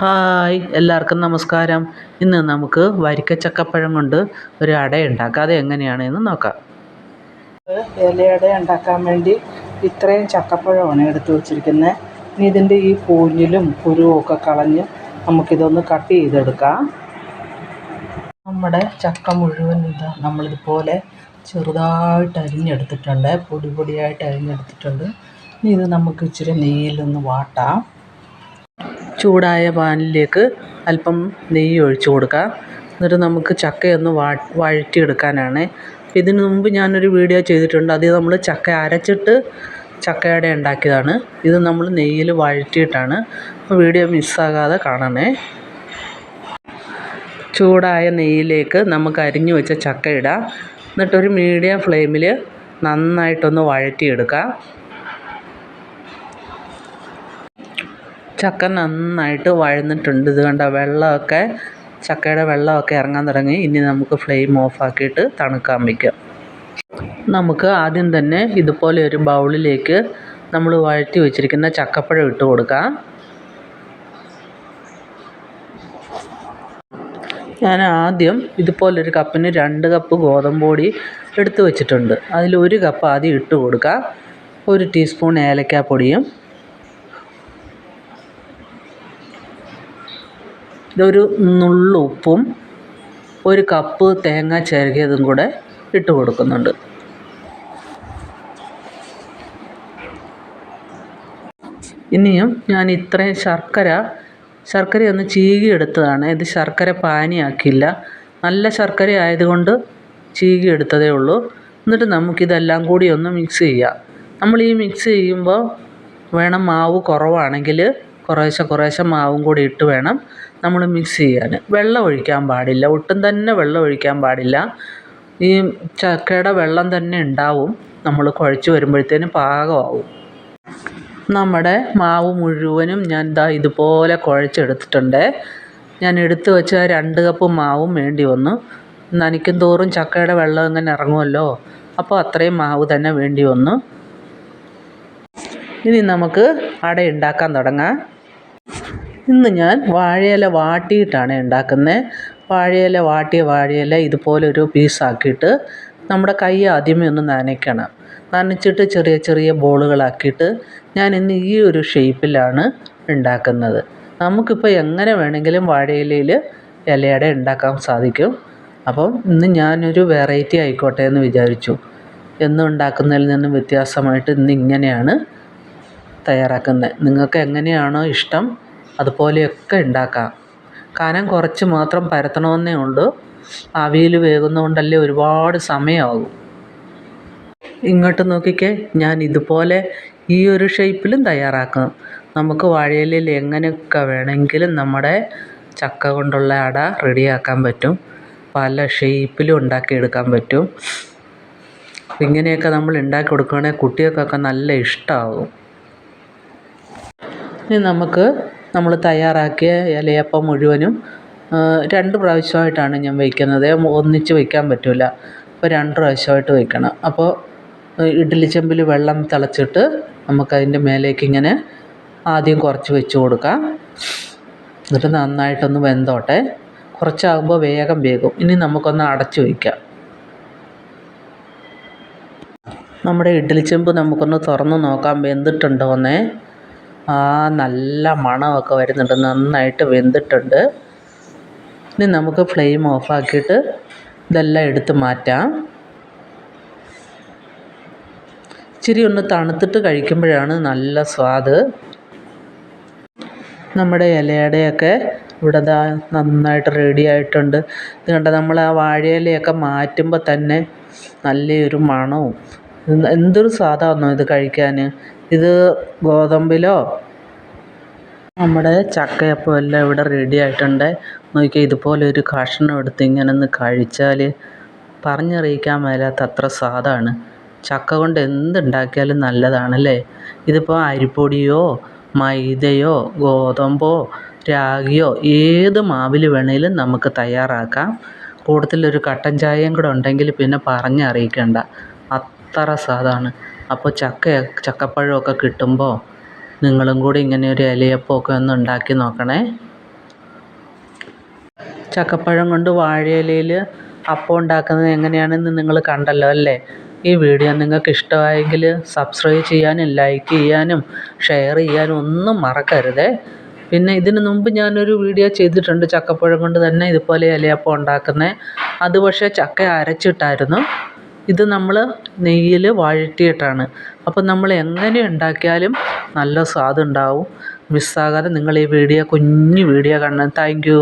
Hi എല്ലാവർക്കും നമസ്കാരം. ഇന്ന് നമുക്ക് വരിക്ക ചക്കപ്പഴം കൊണ്ട് ഒരു അട ഉണ്ടാക്കാം. അത് എങ്ങനെയാണെന്ന് നോക്കാം. ഇലയട ഉണ്ടാക്കാൻ വേണ്ടി ഇത്രയും ചക്കപ്പഴമാണ് എടുത്തു വച്ചിരിക്കുന്നത്. ഇനി ഇതിന്റെ ഈ പൂഞ്ഞിലും കുരുവും ഒക്കെ കളഞ്ഞ് നമുക്കിതൊന്ന് കട്ട് ചെയ്തെടുക്കാം. നമ്മുടെ ചക്ക മുഴുവൻ ഇതാ നമ്മളിതുപോലെ ചെറുതായിട്ട് അരിഞ്ഞെടുത്തിട്ടുണ്ട്. പൊടി പൊടിയായിട്ട് അരിഞ്ഞെടുത്തിട്ടുണ്ട്. ഇനി ഇത് നമുക്ക് ഇച്ചിരി നെയ്യിലൊന്ന് വാട്ടാം. ചൂടായ പാനിലേക്ക് അല്പം നെയ്യ് ഒഴിച്ച് കൊടുക്കുക. എന്നിട്ട് നമുക്ക് ചക്കയൊന്ന് വഴറ്റിയെടുക്കാനാണ്. ഇതിന് മുമ്പ് ഞാനൊരു വീഡിയോ ചെയ്തിട്ടുണ്ട്. അത് നമ്മൾ ചക്ക അരച്ചിട്ട് ചക്കയട ഉണ്ടാക്കിയതാണ്. ഇത് നമ്മൾ നെയ്യിൽ വഴറ്റിയിട്ടാണ്. വീഡിയോ മിസ്സാകാതെ കാണണേ. ചൂടായ നെയ്യിലേക്ക് നമുക്ക് അരിഞ്ഞു വെച്ച ചക്ക ഇടാം എന്നിട്ടൊരു മീഡിയം ഫ്ലെയിമിൽ നന്നായിട്ടൊന്ന് വഴറ്റിയെടുക്കാം ചക്ക നന്നായിട്ട് വഴന്നിട്ടുണ്ട്. ഇത് കണ്ട? വെള്ളമൊക്കെ ചക്കയുടെ വെള്ളമൊക്കെ ഇറങ്ങാൻ തുടങ്ങി. ഇനി നമുക്ക് ഫ്ലെയിം ഓഫാക്കിയിട്ട് തണുക്കാൻ വയ്ക്കാം. നമുക്ക് ആദ്യം തന്നെ ഇതുപോലെ ഒരു ബൗളിലേക്ക് നമ്മൾ വഴറ്റി വെച്ചിരിക്കുന്ന ചക്കപ്പഴം ഇട്ട് കൊടുക്കാം. ഞാൻ ആദ്യം ഇതുപോലൊരു കപ്പിന് രണ്ട് കപ്പ് ഗോതമ്പ് പൊടി എടുത്ത് വെച്ചിട്ടുണ്ട്. അതിൽ ഒരു കപ്പ് ആദ്യം ഇട്ട് കൊടുക്കുക ഒരു ടീസ്പൂൺ ഏലക്കാപ്പൊടിയും ഇതൊരു നുള്ളു ഉപ്പും ഒരു കപ്പ് തേങ്ങ ചിരകിയതും കൂടെ ഇട്ട് കൊടുക്കുന്നുണ്ട്. ഇനിയും ഞാൻ ഇത്രയും ശർക്കര ശർക്കരയൊന്ന് ഒന്ന് ചീകിയെടുത്തതാണ്. ഇത് ശർക്കര പാനിയാക്കില്ല നല്ല ശർക്കര ആയതുകൊണ്ട് ചീകിയെടുത്തതേ ഉള്ളൂ. എന്നിട്ട് നമുക്കിതെല്ലാം കൂടി ഒന്ന് മിക്സ് ചെയ്യാം. നമ്മൾ ഈ മിക്സ് ചെയ്യുമ്പോൾ വേണം മാവ് കുറവാണെങ്കിൽ കുറേശ്ശെ കുറേശ്ശെ മാവും കൂടി ഇട്ട് വേണം നമ്മൾ മിക്സ് ചെയ്യാൻ വെള്ളം ഒഴിക്കാൻ പാടില്ല. ഒട്ടും തന്നെ വെള്ളം ഒഴിക്കാൻ പാടില്ല. ഈ ചക്കയുടെ വെള്ളം തന്നെ ഉണ്ടാവും. നമ്മൾ കുഴച്ച് വരുമ്പോഴത്തേനും പാകമാവും. നമ്മുടെ മാവ് മുഴുവനും ഞാൻ ദാ ഇതുപോലെ കുഴച്ചെടുത്തിട്ടുണ്ട്. ഞാൻ എടുത്തു വെച്ച രണ്ട് കപ്പ് മാവും വേണ്ടി വന്നു. നനയ്ക്കും തോറും ചക്കയുടെ വെള്ളം ഇങ്ങനെ ഇറങ്ങുമല്ലോ. അപ്പോൾ അത്രയും മാവ് തന്നെ വേണ്ടി വന്നു. ഇനി നമുക്ക് അട ഉണ്ടാക്കാൻ തുടങ്ങാം. ഇന്ന് ഞാൻ വാഴയില വാട്ടിയിട്ടാണ് ഉണ്ടാക്കുന്നത് വാഴയില വാട്ടിയ വാഴയില ഇതുപോലൊരു പീസാക്കിയിട്ട് നമ്മുടെ കൈ ആദ്യമേ ഒന്ന് നനയ്ക്കണം. നനച്ചിട്ട് ചെറിയ ചെറിയ ബോളുകളാക്കിയിട്ട് ഞാൻ ഇന്ന് ഈ ഒരു ഷേപ്പിലാണ് ഉണ്ടാക്കുന്നത്. നമുക്കിപ്പോൾ എങ്ങനെ വേണമെങ്കിലും വാഴയിലയിൽ ഇലയട ഉണ്ടാക്കാൻ സാധിക്കും. അപ്പം ഇന്ന് ഞാനൊരു വെറൈറ്റി ആയിക്കോട്ടെ എന്ന് വിചാരിച്ചു. എന്നും ഉണ്ടാക്കുന്നതിൽ നിന്നും വ്യത്യാസമായിട്ട് ഇന്ന് ഇങ്ങനെയാണ് തയ്യാറാക്കുന്നത്. നിങ്ങൾക്ക് എങ്ങനെയാണോ ഇഷ്ടം അതുപോലെയൊക്കെ ഉണ്ടാക്കാം. കനം കുറച്ച് മാത്രം പരത്തണമെന്നേ ഉള്ളൂ. ആവിയിൽ വേകുന്നതുകൊണ്ടല്ലേ ഒരുപാട് സമയമാകും. ഇങ്ങോട്ട് നോക്കിക്കേ ഞാൻ ഇതുപോലെ ഈ ഒരു ഷേപ്പിലും തയ്യാറാക്കും നമുക്ക് വാഴയിലയിൽ എങ്ങനെയൊക്കെ വേണമെങ്കിലും നമ്മുടെ ചക്ക കൊണ്ടുള്ള അട റെഡിയാക്കാൻ പറ്റും. പല ഷേപ്പിലും ഉണ്ടാക്കിയെടുക്കാൻ പറ്റും. ഇങ്ങനെയൊക്കെ നമ്മൾ ഉണ്ടാക്കി കൊടുക്കുകയാണെങ്കിൽ കുട്ടികൾക്കൊക്കെ നല്ല ഇഷ്ടമാകും ഇനി നമുക്ക് നമ്മൾ തയ്യാറാക്കിയ ഇലയപ്പം മുഴുവനും രണ്ട് പ്രാവശ്യമായിട്ടാണ് ഞാൻ വയ്ക്കുന്നത്. ഒന്നിച്ച് വയ്ക്കാൻ പറ്റില്ല അപ്പോൾ രണ്ട് പ്രാവശ്യമായിട്ട് വയ്ക്കണം. അപ്പോൾ ഇഡ്ഡലി ചെമ്പിൽ വെള്ളം തിളച്ചിട്ട് നമുക്കതിന്റെ മേലേക്ക് ഇങ്ങനെ ആദ്യം കുറച്ച് വെച്ച് കൊടുക്കാം. എന്നിട്ട് നന്നായിട്ടൊന്ന് വെന്തോട്ടെ. കുറച്ചാകുമ്പോൾ വേഗം വേകും. ഇനി നമുക്കൊന്ന് അടച്ച് വയ്ക്കാം. നമ്മുടെ ഇഡ്ഡലി ചെമ്പ് നമുക്കൊന്ന് തുറന്ന് നോക്കാം. വെന്തിട്ടുണ്ടോയെന്നേ ആ നല്ല മണമൊക്കെ വരുന്നുണ്ട്. നന്നായിട്ട് വെന്തിട്ടുണ്ട്. ഇനി നമുക്ക് ഫ്ലെയിം ഓഫാക്കിയിട്ട് ഇതെല്ലാം എടുത്ത് മാറ്റാം. ഇച്ചിരി ഒന്ന് തണുത്തിട്ട് കഴിക്കുമ്പോഴാണ് നല്ല സ്വാദ്. നമ്മുടെ ഇലയുടെയൊക്കെ ഇവിടെ ദാ നന്നായിട്ട് റെഡി ആയിട്ടുണ്ട്. ഇത് കണ്ട? നമ്മൾ ആ വാഴയിലയൊക്കെ മാറ്റുമ്പോൾ തന്നെ നല്ലൊരു മണവും. എന്തൊരു സ്വാദാണെന്നോ ഇത് കഴിക്കാൻ ഇത് ഗോതമ്പിലോ? നമ്മുടെ ചക്കയപ്പം എല്ലാം ഇവിടെ റെഡി ആയിട്ടുണ്ട്. നോക്കിയാൽ ഇതുപോലെ ഒരു കഷ്ണം എടുത്ത് ഇങ്ങനെ ഒന്ന് കഴിച്ചാൽ പറഞ്ഞറിയിക്കാൻ മേലാത്ത അത്ര സാധാണ്. ചക്ക കൊണ്ട് എന്തുണ്ടാക്കിയാലും നല്ലതാണല്ലേ? ഇതിപ്പോൾ അരിപ്പൊടിയോ മൈദയോ ഗോതമ്പോ രാഗിയോ ഏത് മാവിൽ വേണേലും നമുക്ക് തയ്യാറാക്കാം. കൂടുതലൊരു കട്ടൻ ചായയും കൂടെ ഉണ്ടെങ്കിൽ പിന്നെ പറഞ്ഞറിയിക്കണ്ട. അത്ര സ്വാദാണ് അപ്പോൾ ചക്ക ചക്കപ്പഴമൊക്കെ കിട്ടുമ്പോൾ നിങ്ങളും കൂടി ഇങ്ങനെ ഒരു ഇലയപ്പമൊക്കെ ഒന്ന് ഉണ്ടാക്കി നോക്കണേ. ചക്കപ്പഴം കൊണ്ട് വാഴയിലയിൽ അപ്പം ഉണ്ടാക്കുന്നത് എങ്ങനെയാണെന്ന് നിങ്ങൾ കണ്ടല്ലോ അല്ലേ? ഈ വീഡിയോ നിങ്ങൾക്ക് ഇഷ്ടമായെങ്കിൽ സബ്സ്ക്രൈബ് ചെയ്യാനും ലൈക്ക് ചെയ്യാനും ഷെയർ ചെയ്യാനും ഒന്നും മറക്കരുതേ. പിന്നെ ഇതിന് മുമ്പ് ഞാനൊരു വീഡിയോ ചെയ്തിട്ടുണ്ട് ചക്കപ്പഴം കൊണ്ട് തന്നെ ഇതുപോലെ ഇലയപ്പം ഉണ്ടാക്കുന്നത് അത് പക്ഷേ ചക്ക അരച്ചിട്ടായിരുന്നു. ഇത് നമ്മൾ നെയ്യിൽ വഴറ്റിയിട്ടാണ് അപ്പം നമ്മൾ എങ്ങനെ ഉണ്ടാക്കിയാലും നല്ല സ്വാദുണ്ടാവും മിസ്സാകാതെ നിങ്ങൾ ഈ വീഡിയോ കുഞ്ഞു വീഡിയോ കാണണം. Thank you